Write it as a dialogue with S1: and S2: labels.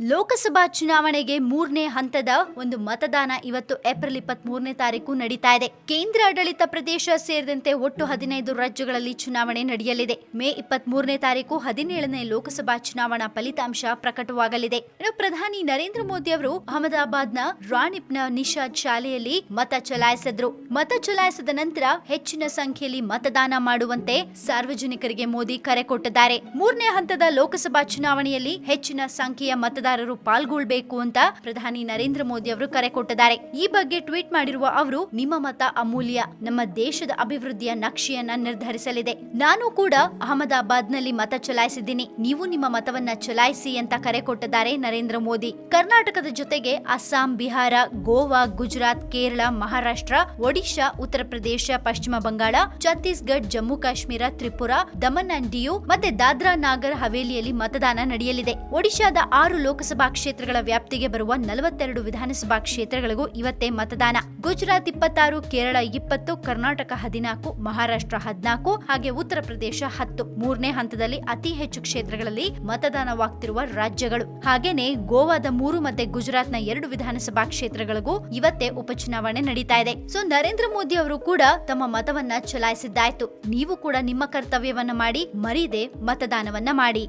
S1: ಲೋಕಸಭಾ ಚುನಾವಣೆಗೆ ಮೂರನೇ ಹಂತದ ಒಂದು ಮತದಾನ ಇವತ್ತು ಏಪ್ರಿಲ್ ಇಪ್ಪತ್ತ್ ಮೂರನೇ ತಾರೀಕು ನಡೀತಾ ಇದೆ. ಕೇಂದ್ರ ಆಡಳಿತ ಪ್ರದೇಶ ಸೇರಿದಂತೆ ಒಟ್ಟು ಹದಿನೈದು ರಾಜ್ಯಗಳಲ್ಲಿ ಚುನಾವಣೆ ನಡೆಯಲಿದೆ. ಮೇ ಇಪ್ಪತ್ತ್ ಮೂರನೇ ತಾರೀಕು ಹದಿನೇಳನೇ ಲೋಕಸಭಾ ಚುನಾವಣಾ ಫಲಿತಾಂಶ ಪ್ರಕಟವಾಗಲಿದೆ. ಪ್ರಧಾನಿ ನರೇಂದ್ರ ಮೋದಿ ಅವರು ಅಹಮದಾಬಾದ್ನ ರಾಣಿಪ್ನ ನಿಷಾದ್ ಶಾಲೆಯಲ್ಲಿ ಮತ ಚಲಾಯಿಸಿದ್ರು. ಮತ ಚಲಾಯಿಸಿದ ನಂತರ ಹೆಚ್ಚಿನ ಸಂಖ್ಯೆಯಲ್ಲಿ ಮತದಾನ ಮಾಡುವಂತೆ ಸಾರ್ವಜನಿಕರಿಗೆ ಮೋದಿ ಕರೆ ಕೊಟ್ಟಿದ್ದಾರೆ. ಮೂರನೇ ಹಂತದ ಲೋಕಸಭಾ ಚುನಾವಣೆಯಲ್ಲಿ ಹೆಚ್ಚಿನ ಸಂಖ್ಯೆಯ ಮತದಾರರು ಪಾಲ್ಗೊಳ್ಬೇಕು ಅಂತ ಪ್ರಧಾನಿ ನರೇಂದ್ರ ಮೋದಿ ಅವರು ಕರೆ ಕೊಟ್ಟಿದ್ದಾರೆ. ಈ ಬಗ್ಗೆ ಟ್ವೀಟ್ ಮಾಡಿರುವ ಅವರು, ನಿಮ್ಮ ಮತ ಅಮೂಲ್ಯ. ನಮ್ಮ ದೇಶದ ಅಭಿವೃದ್ಧಿಯ ನಕ್ಷೆಯನ್ನ ನಿರ್ಧರಿಸಲಿದೆ. ನಾನು ಕೂಡ ಅಹಮದಾಬಾದ್ನಲ್ಲಿ ಮತ ಚಲಾಯಿಸಿದ್ದೀನಿ. ನೀವು ನಿಮ್ಮ ಮತವನ್ನ ಚಲಾಯಿಸಿ ಅಂತ ಕರೆ ಕೊಟ್ಟಿದ್ದಾರೆ ನರೇಂದ್ರ ಮೋದಿ. ಕರ್ನಾಟಕದ ಜೊತೆಗೆ ಅಸ್ಸಾಂ, ಬಿಹಾರ, ಗೋವಾ, ಗುಜರಾತ್, ಕೇರಳ, ಮಹಾರಾಷ್ಟ್ರ, ಒಡಿಶಾ, ಉತ್ತರ ಪ್ರದೇಶ, ಪಶ್ಚಿಮ ಬಂಗಾಳ, ಛತ್ತೀಸ್ಗಢ, ಜಮ್ಮು ಕಾಶ್ಮೀರ, ತ್ರಿಪುರಾ, ದಮನ್ ಅಂಡ್ ದಿಯು ಮತ್ತೆ ದಾದ್ರಾ, ನಾಗರ್, ಹವೇಲಿಯಲ್ಲಿ ಮತದಾನ ನಡೆಯಲಿದೆ. ಒಡಿಶಾದ ಆರು ಲೋಕಸಭಾ ಕ್ಷೇತ್ರಗಳ ವ್ಯಾಪ್ತಿಗೆ ಬರುವ ನಲವತ್ತೆರಡು ವಿಧಾನಸಭಾ ಕ್ಷೇತ್ರಗಳಿಗೂ ಇವತ್ತೇ ಮತದಾನ. ಗುಜರಾತ್ ಇಪ್ಪತ್ತಾರು, ಕೇರಳ ಇಪ್ಪತ್ತು, ಕರ್ನಾಟಕ ಹದಿನಾಲ್ಕು, ಮಹಾರಾಷ್ಟ್ರ ಹದಿನಾಲ್ಕು, ಹಾಗೆ ಉತ್ತರ ಪ್ರದೇಶ ಹತ್ತು. ಮೂರನೇ ಹಂತದಲ್ಲಿ ಅತಿ ಹೆಚ್ಚು ಕ್ಷೇತ್ರಗಳಲ್ಲಿ ಮತದಾನವಾಗ್ತಿರುವ ರಾಜ್ಯಗಳು. ಹಾಗೇನೆ ಗೋವಾದ ಮೂರು ಮತ್ತೆ ಗುಜರಾತ್ನ ಎರಡು ವಿಧಾನಸಭಾ ಕ್ಷೇತ್ರಗಳಿಗೂ ಇವತ್ತೇ ಉಪಚುನಾವಣೆ ನಡೀತಾ ಇದೆ. ಸೊ, ನರೇಂದ್ರ ಮೋದಿ ಅವರು ಕೂಡ ತಮ್ಮ ಮತವನ್ನ ಚಲಾಯಿಸಿದ್ದಾಯ್ತು. ನೀವು ಕೂಡ ನಿಮ್ಮ ಕರ್ತವ್ಯವನ್ನ ಮಾಡಿ, ಮರೀದೆ ಮತದಾನವನ್ನ ಮಾಡಿ.